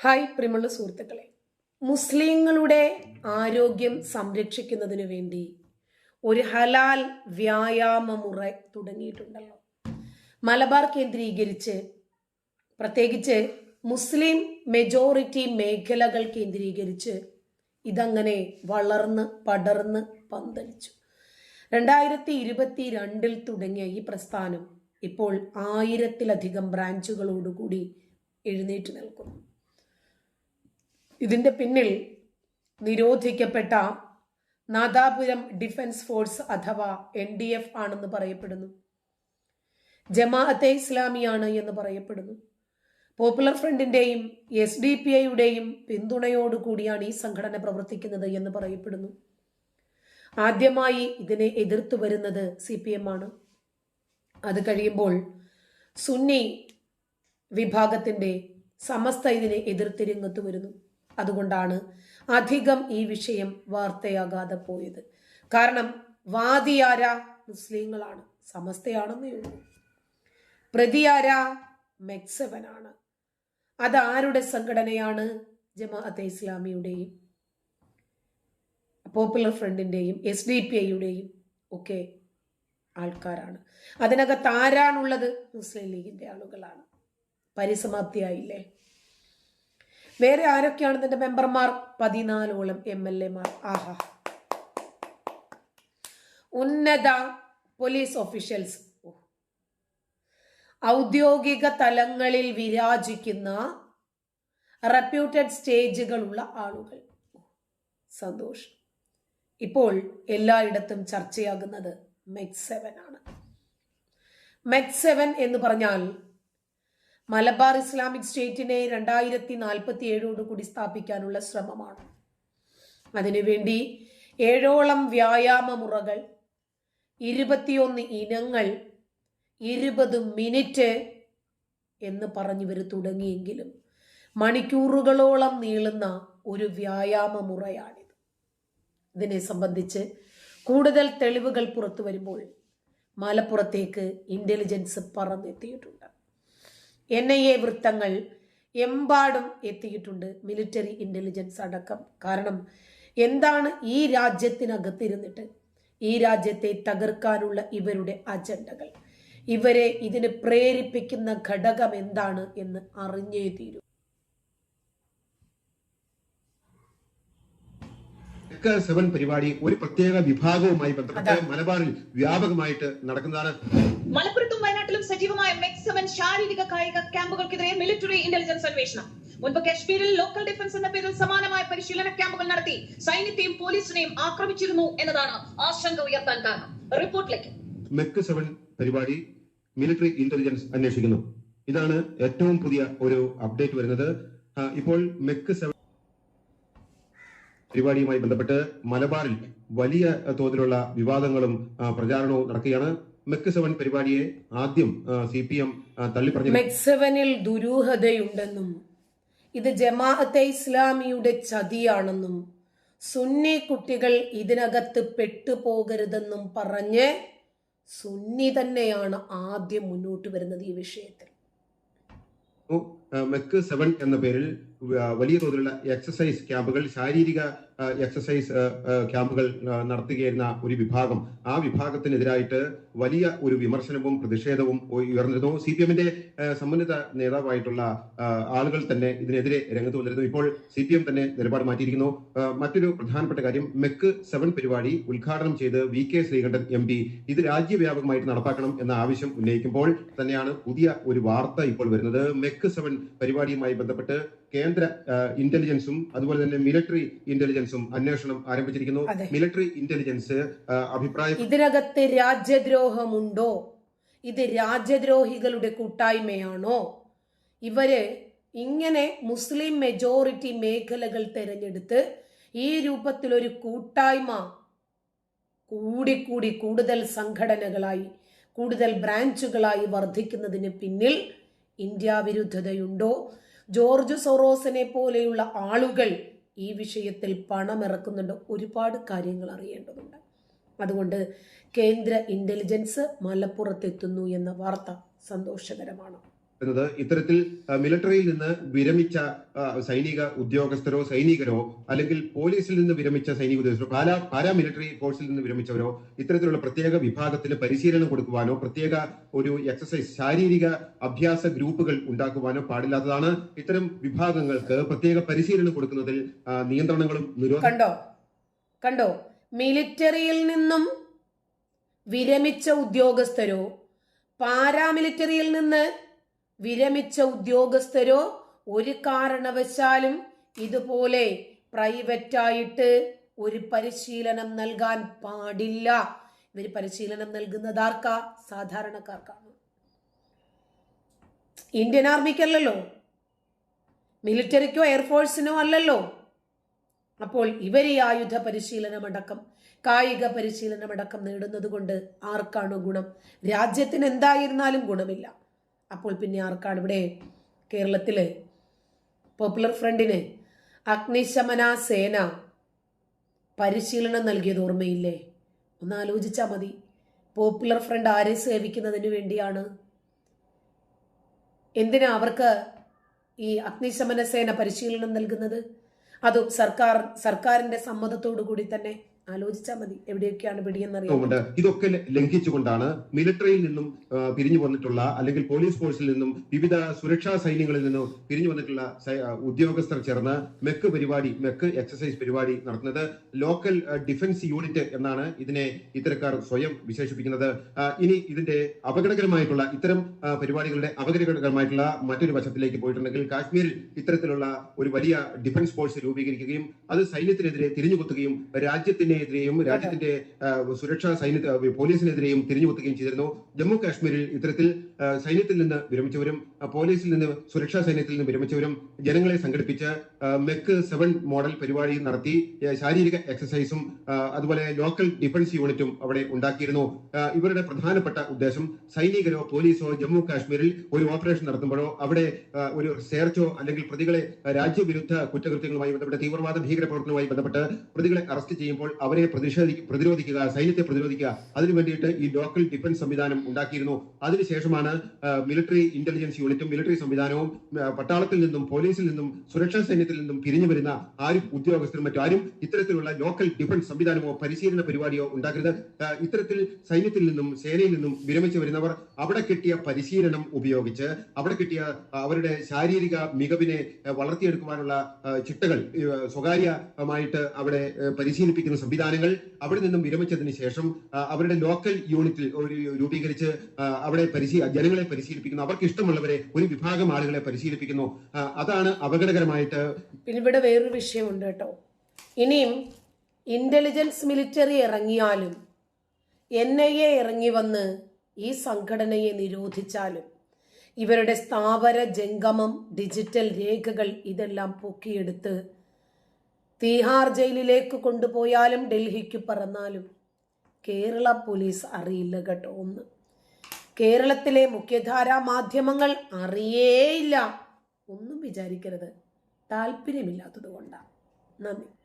Hi പ്രിയമുള്ള സുഹൃത്തുക്കളെ. മുസ്ലിങ്ങളുടെ ആരോഗ്യം സംരക്ഷിക്കുന്നതിന് വേണ്ടി ഒരു ഹലാൽ വ്യായാമ മുറ തുടങ്ങിയിട്ടുണ്ടല്ലോ. മലബാർ കേന്ദ്രീകരിച്ച് പ്രത്യേകിച്ച് മുസ്ലിം മെജോറിറ്റി മേഖലകൾ കേന്ദ്രീകരിച്ച് ഇതങ്ങനെ വളർന്ന് പടർന്ന് പന്തലിച്ചു. രണ്ടായിരത്തി ഇരുപത്തി രണ്ടിൽ തുടങ്ങിയ ഈ പ്രസ്ഥാനം ഇപ്പോൾ ആയിരത്തിലധികം ബ്രാഞ്ചുകളോടുകൂടി എഴുന്നേറ്റ് നിൽക്കുന്നു. ഇതിന്റെ പിന്നിൽ നിരോധിക്കപ്പെട്ട നാദാപുരം ഡിഫൻസ് ഫോഴ്സ് അഥവാ എൻ ഡി എഫ് ആണെന്ന് പറയപ്പെടുന്നു. ജമാഅത്തെ ഇസ്ലാമിയാണ് എന്ന് പറയപ്പെടുന്നു. പോപ്പുലർ ഫ്രണ്ടിന്റെയും എസ് ഡി പി ഐയുടെയും പിന്തുണയോടുകൂടിയാണ് ഈ സംഘടന പ്രവർത്തിക്കുന്നത് എന്ന് പറയപ്പെടുന്നു. ആദ്യമായി ഇതിനെ എതിർത്തു വരുന്നത് സി പി എം ആണ്. അത് കഴിയുമ്പോൾ സുന്നി വിഭാഗത്തിന്റെ സമസ്ത ഇതിനെ എതിർത്തിരങ്ങത്ത് വരുന്നു. അതുകൊണ്ടാണ് അധികം ഈ വിഷയം വാർത്തയാകാതെ പോയത്. കാരണം വാദിയാര മുസ്ലിങ്ങളാണ്. സമസ്തയാണെന്നേ ഉള്ളൂ. പ്രതിയാര മെക്സവനാണ്. അതാരുടെ സംഘടനയാണ് ജമാഅത്തെ ഇസ്ലാമിയുടെയും പോപ്പുലർ ഫ്രണ്ടിന്റെയും എസ് ഡി പി ഐയുടെയും ഒക്കെ ആൾക്കാരാണ്. അതിനകത്ത് ആരാണുള്ളത്? മുസ്ലിം ലീഗിന്റെ ആളുകളാണ്. പരിസമാപ്തിയായില്ലേ? വേറെ ആരൊക്കെയാണ് ഇതിന്റെ മെമ്പർമാർ? പതിനാലോളം എം എൽ എമാർ ആഹാ. ഉന്നത പോലീസ് ഓഫീഷ്യൽസ്. ഔദ്യോഗിക തലങ്ങളിൽ വിരാജിക്കുന്ന റെപ്യൂട്ടഡ് സ്റ്റേജുകളുള്ള ആളുകൾ. സന്തോഷം. ഇപ്പോൾ എല്ലായിടത്തും ചർച്ചയാകുന്നത് മെക് സെവൻ ആണ് മെക് സെവൻ എന്ന് പറഞ്ഞാൽ മലബാർ ഇസ്ലാമിക് സ്റ്റേറ്റിനെ രണ്ടായിരത്തി നാൽപ്പത്തി ഏഴോട് കൂടി സ്ഥാപിക്കാനുള്ള ശ്രമമാണ്. അതിനുവേണ്ടി ഏഴോളം വ്യായാമ മുറകൾ ഇരുപത്തിയൊന്ന് ഇനങ്ങൾ ഇരുപത് മിനിറ്റ് എന്ന് പറഞ്ഞു പറഞ്ഞിവർ തുടങ്ങിയെങ്കിലും മണിക്കൂറുകളോളം നീളുന്ന ഒരു വ്യായാമ മുറയാണിത് ഇതിനെ സംബന്ധിച്ച് കൂടുതൽ തെളിവുകൾ പുറത്തു വരുമ്പോൾ മലപ്പുറത്തേക്ക് ഇന്റലിജൻസ് പറന്നെത്തിയിട്ടുണ്ട് എൻ ഐ എ വൃത്തങ്ങൾ എമ്പാടും എത്തിയിട്ടുണ്ട് മിലിറ്ററി ഇന്റലിജൻസ് അടക്കം. കാരണം എന്താണ് ഈ രാജ്യത്തിനകത്തിരുന്നിട്ട്? ഈ രാജ്യത്തെ തകർക്കാനുള്ള ഇവരുടെ അജണ്ടകൾ. ഇവരെ ഇതിന് പ്രേരിപ്പിക്കുന്ന ഘടകം എന്താണ് എന്ന് അറിഞ്ഞേ തീരൂ. ടെക് സെവൻ പരിപാടി ഒരു പ്രത്യേക വിഭാഗവുമായി ബന്ധപ്പെട്ട് മലബാറിൽ വ്യാപകമായിട്ട് നടക്കുന്നതാണ്. മലപ്പുറത്തും വയനാട്ടിലും സജീവമായ മെക് സെവൻ ശാരീരിക കായിക ക്യാമ്പുകൾക്കെതിരെ മിലിറ്ററി ഇന്റലിജൻസ് അന്വേഷണം. മുൻപ് കശ്മീരിൽ ലോക്കൽ ഡിഫൻസ് എന്ന പേരിൽ സമാനമായ പരിശീലന ക്യാമ്പുകൾ നടത്തി സൈന്യത്തെയും പോലീസിനെയും ആക്രമിച്ചിരുന്നു എന്നതാണ് ആശങ്ക ഉയർത്താൻ കാരണം. റിപ്പോർട്ടിലേക്ക്. മെക് സെവൻ പരിപാടി മിലിറ്ററി ഇന്റലിജൻസ് അന്വേഷിക്കുന്നു. ഇതാണ് ഏറ്റവും പുതിയ ഒരു അപ്ഡേറ്റ് വരുന്നത്. ഇപ്പോൾ മെക് സെവൻ പരിപാടിയുമായി ബന്ധപ്പെട്ട് മലബാറിൽ വലിയ തോതിലുള്ള വിവാദങ്ങളും പ്രചാരണവും നടക്കുകയാണ്. മെക് സെവൻ പരിപാടിയെ ആദ്യം സി പി എം തള്ളിപ്പറഞ്ഞു. മെക്സവനിൽ ദുരൂഹതയുണ്ടെന്നും ഇത് ജമാഅത്തെ ഇസ്ലാമിയുടെ ചതിയാണെന്നും സുന്നി കുട്ടികൾ ഇതിനകത്ത് പെട്ടുപോകരുതെന്നും പറഞ്ഞ് സുന്നി തന്നെയാണ് ആദ്യം മുന്നോട്ട് വരുന്നത് ഈ വിഷയത്തിൽ. മെക്ക് സെവൻ എന്ന പേരിൽ വലിയ തോതിലുള്ള എക്സസൈസ് ക്യാമ്പുകൾ ശാരീരിക എക്സസൈസ് ക്യാമ്പുകൾ നടത്തുകയായിരുന്ന ഒരു വിഭാഗം. ആ വിഭാഗത്തിനെതിരായിട്ട് വലിയ ഒരു വിമർശനവും പ്രതിഷേധവും ഉയർന്നിരുന്നു. സി പി എമ്മിന്റെ സമ്മന്നിത നേതാവായിട്ടുള്ള ആളുകൾ തന്നെ ഇതിനെതിരെ രംഗത്ത് വന്നിരുന്നു. ഇപ്പോൾ സി പി എം തന്നെ നിലപാട് മാറ്റിയിരിക്കുന്നു. മറ്റൊരു പ്രധാനപ്പെട്ട കാര്യം മെക്ക് സെവൻ പരിപാടി ഉദ്ഘാടനം ചെയ്ത് V K Sreekandan M P ഇത് രാജ്യവ്യാപകമായിട്ട് നടപ്പാക്കണം എന്ന ആവശ്യം ഉന്നയിക്കുമ്പോൾ തന്നെയാണ് പുതിയ ഒരു വാർത്ത ഇപ്പോൾ വരുന്നത്. മെക്ക് സെവൻ പരിപാടിയുമായി ബന്ധപ്പെട്ട് കേന്ദ്ര ഇന്റലിജൻസും അതുപോലെ തന്നെ മിലിറ്ററി ഇന്റലിജൻസും അന്വേഷണം ആരംഭിച്ചിരിക്കുന്നു. മിലിറ്ററി ഇന്റലിജൻസ് അഭിപ്രായം ഇതിനകത്ത് രാജ്യദ്രോഹമുണ്ടോ? ഇത് രാജ്യദ്രോഹികളുടെ കൂട്ടായ്മയാണോ? ഇവർ ഇങ്ങനെ മുസ്ലിം മെജോറിറ്റി മേഖലകൾ തെരഞ്ഞെടുത്ത് ഈ രൂപത്തിലൊരു കൂട്ടായ്മ കൂടിക്കൂടി കൂടുതൽ സംഘടനകളായി കൂടുതൽ ബ്രാഞ്ചുകളായി വർദ്ധിക്കുന്നതിന് പിന്നിൽ ഇന്ത്യ വിരുദ്ധതയുണ്ടോ ജോർജ് സൊറോസിനെ പോലെയുള്ള ആളുകൾ ഈ വിഷയത്തിൽ പണമിറക്കുന്നുണ്ട്. ഒരുപാട് കാര്യങ്ങൾ അറിയേണ്ടതുണ്ട്. അതുകൊണ്ട് കേന്ദ്ര ഇന്റലിജൻസ് മലപ്പുറത്തെത്തുന്നു എന്ന വാർത്ത സന്തോഷകരമാണ്. എന്നത് ഇത്തരത്തിൽ മിലിറ്ററിയിൽ നിന്ന് വിരമിച്ച സൈനിക ഉദ്യോഗസ്ഥരോ സൈനികരോ അല്ലെങ്കിൽ പോലീസിൽ നിന്ന് വിരമിച്ച സൈനിക ഉദ്യോഗസ്ഥരോ പാല പാരാമിലിറ്ററി ഫോഴ്സിൽ നിന്ന് വിരമിച്ചവരോ ഇത്തരത്തിലുള്ള പ്രത്യേക വിഭാഗത്തിന് പരിശീലനം കൊടുക്കുവാനോ പ്രത്യേക ഒരു എക്സസൈസ് ശാരീരിക അഭ്യാസ ഗ്രൂപ്പുകൾ ഉണ്ടാക്കുവാനോ പാടില്ലാത്തതാണ് ഇത്തരം വിഭാഗങ്ങൾക്ക് പ്രത്യേക പരിശീലനം കൊടുക്കുന്നതിൽ നിയന്ത്രണങ്ങളും നിരോധനം കണ്ടോ? കണ്ടോ? മിലിറ്ററിയിൽ നിന്നും വിരമിച്ച ഉദ്യോഗസ്ഥരോ പാരാമിലിറ്ററിയിൽ നിന്ന് വിരമിച്ച ഉദ്യോഗസ്ഥരോ ഒരു കാരണവശാലും ഇതുപോലെ പ്രൈവറ്റായിട്ട് ഒരു പരിശീലനം നൽകാൻ പാടില്ല. ഇവർ പരിശീലനം നൽകുന്നത് ആർക്കാ? സാധാരണക്കാർക്കാണ്. ഇന്ത്യൻ ആർമിക്കല്ലല്ലോ? മിലിറ്ററിക്കോ എയർഫോഴ്സിനോ അല്ലല്ലോ? അപ്പോൾ ഇവർ ഈ ആയുധ പരിശീലനമടക്കം കായിക പരിശീലനമടക്കം നേടുന്നത് കൊണ്ട് ആർക്കാണ് ഗുണം? രാജ്യത്തിന് എന്തായിരുന്നാലും ഗുണമില്ല. അപ്പോൾ പിന്നെ ആർക്കാണ് ഇവിടെ കേരളത്തിൽ പോപ്പുലർ ഫ്രണ്ടിന് അഗ്നിശമന സേന പരിശീലനം നൽകിയത് ഓർമ്മയില്ലേ? ഒന്ന് ആലോചിച്ചാൽ മതി. പോപ്പുലർ ഫ്രണ്ട് ആരെ സേവിക്കുന്നതിന് വേണ്ടിയാണ്? എന്തിനാ അവർക്ക് ഈ അഗ്നിശമന സേന പരിശീലനം നൽകുന്നത്? അതും സർക്കാർ സർക്കാരിന്റെ സമ്മതത്തോടു കൂടി തന്നെ ആലോചിച്ചാൽ മതി എവിടെയൊക്കെയാണ് പിടിയെന്നറിയാം ഇതൊക്കെ ലംഘിച്ചുകൊണ്ടാണ് മിലിറ്ററിയിൽ നിന്നും പിരിഞ്ഞു വന്നിട്ടുള്ള അല്ലെങ്കിൽ പോലീസ് ഫോഴ്സിൽ നിന്നും വിവിധ സുരക്ഷാ സൈന്യങ്ങളിൽ നിന്നും പിരിഞ്ഞു വന്നിട്ടുള്ള ഉദ്യോഗസ്ഥർ ചേർന്ന് മെക്ക് പരിപാടി മെക്ക് എക്സസൈസ് പരിപാടി നടത്തുന്നത് ലോക്കൽ ഡിഫൻസ് യൂണിറ്റ് എന്നാണ് ഇതിനെ ഇത്തരക്കാർ സ്വയം വിശേഷിപ്പിക്കുന്നത്. ഇനി ഇതിന്റെ അപകടകരമായിട്ടുള്ള ഇത്തരം പരിപാടികളുടെ അപകടകരമായിട്ടുള്ള മറ്റൊരു വശത്തിലേക്ക് പോയിട്ടുണ്ടെങ്കിൽ കാശ്മീരിൽ ഇത്തരത്തിലുള്ള ഒരു വലിയ ഡിഫൻസ് ഫോഴ്സ് രൂപീകരിക്കുകയും അത് സൈന്യത്തിനെതിരെ തിരിഞ്ഞുകുത്തുകയും രാജ്യത്തിനെതിരെയും രാജ്യത്തിന്റെ സുരക്ഷാ സൈന്യ പോലീസിനെതിരെയും തിരിഞ്ഞുകുത്തുകയും ചെയ്തിരുന്നു. ജമ്മു കാശ്മീരിൽ ഇത്തരത്തിൽ സൈന്യത്തിൽ നിന്ന് വിരമിച്ചവരും പോലീസിൽ നിന്ന് സുരക്ഷാ സൈന്യത്തിൽ നിന്ന് വിരമിച്ചവരും ജനങ്ങളെ സംഘടിപ്പിച്ച് മെക്ക് സെവൻ മോഡൽ പരിപാടി നടത്തി ശാരീരിക എക്സസൈസും അതുപോലെ ലോക്കൽ ഡിഫൻസ് യൂണിറ്റും അവിടെ ഉണ്ടാക്കിയിരുന്നു. ഇവരുടെ പ്രധാനപ്പെട്ട ഉദ്ദേശം സൈനികരോ പോലീസോ ജമ്മു കാശ്മീരിൽ ഒരു ഓപ്പറേഷൻ നടത്തുമ്പോഴോ അവിടെ ഒരു സേർച്ചോ അല്ലെങ്കിൽ പ്രതികളെ രാജ്യവിരുദ്ധ കുറ്റകൃത്യങ്ങളുമായി ബന്ധപ്പെട്ട് തീവ്രവാദ ഭീകരപ്രവർത്തനവുമായി ബന്ധപ്പെട്ട് പ്രതികളെ അറസ്റ്റ് ചെയ്യുമ്പോൾ അവരെ പ്രതിഷേധി പ്രതിരോധിക്കുക സൈന്യത്തെ പ്രതിരോധിക്കുക. അതിനു വേണ്ടിയിട്ട് ഈ ലോക്കൽ ഡിഫൻസ് സംവിധാനം ഉണ്ടാക്കിയിരുന്നു. അതിനുശേഷമാണ് മിലിറ്ററി ഇന്റലിജൻസ് യൂണിറ്റും മിലിറ്ററി സംവിധാനവും പട്ടാളത്തിൽ നിന്നും പോലീസിൽ നിന്നും സുരക്ഷാ സൈന്യത്തിൽ നിന്നും പിരിഞ്ഞു വരുന്ന ആരും ഉദ്യോഗസ്ഥരും മറ്റാരും ഇത്തരത്തിലുള്ള ലോക്കൽ ഡിഫൻസ് സംവിധാനമോ പരിശീലന പരിപാടിയോ ഉണ്ടാക്കരുത്. ഇത്തരത്തിൽ സൈന്യത്തിൽ നിന്നും സേനയിൽ നിന്നും വിരമിച്ചു വരുന്നവർ അവിടെ കിട്ടിയ പരിശീലനം ഉപയോഗിച്ച് അവിടെ കിട്ടിയ അവരുടെ ശാരീരിക മികവിനെ വളർത്തിയെടുക്കുവാനുള്ള ചിട്ടകൾ സ്വകാര്യമായിട്ട് അവിടെ പരിശീലിപ്പിക്കുന്ന സംവിധാനങ്ങൾ അവിടെ നിന്നും വിരമിച്ചതിന് ശേഷം അവരുടെ ലോക്കൽ യൂണിറ്റിൽ ഒരു രൂപീകരിച്ച് അവിടെ പരിശീ ജനങ്ങളെ പരിശീലിപ്പിക്കുന്നു. അവർക്ക് ഇഷ്ടമുള്ളവരെ ഒരു വിഭാഗം ആളുകളെ പരിശീലിപ്പിക്കുന്നു. അതാണ് അപകടകരമായിട്ട് ഇവിടെ വേറൊരു വിഷയമുണ്ട് കേട്ടോ. ഇനിയും ഇന്റലിജൻസ് മിലിറ്ററി ഇറങ്ങിയാലും എൻ ഐ എ ഇറങ്ങി വന്ന് ഈ സംഘടനയെ നിരോധിച്ചാലും ഇവരുടെ സ്ഥാവര ജംഗമം ഡിജിറ്റൽ രേഖകൾ ഇതെല്ലാം പൊക്കിയെടുത്ത് തീഹാർ ജയിലിലേക്ക് കൊണ്ടുപോയാലും ഡൽഹിക്ക് പറന്നാലും. കേരള പോലീസ് അറിയില്ല കേട്ടോ ഒന്ന്. കേരളത്തിലെ മുഖ്യധാരാ മാധ്യമങ്ങൾ അറിയേയില്ല. ഒന്നും വിചാരിക്കരുത്. താല്പര്യമില്ലാത്തത് കൊണ്ടാണ് നന്ദി.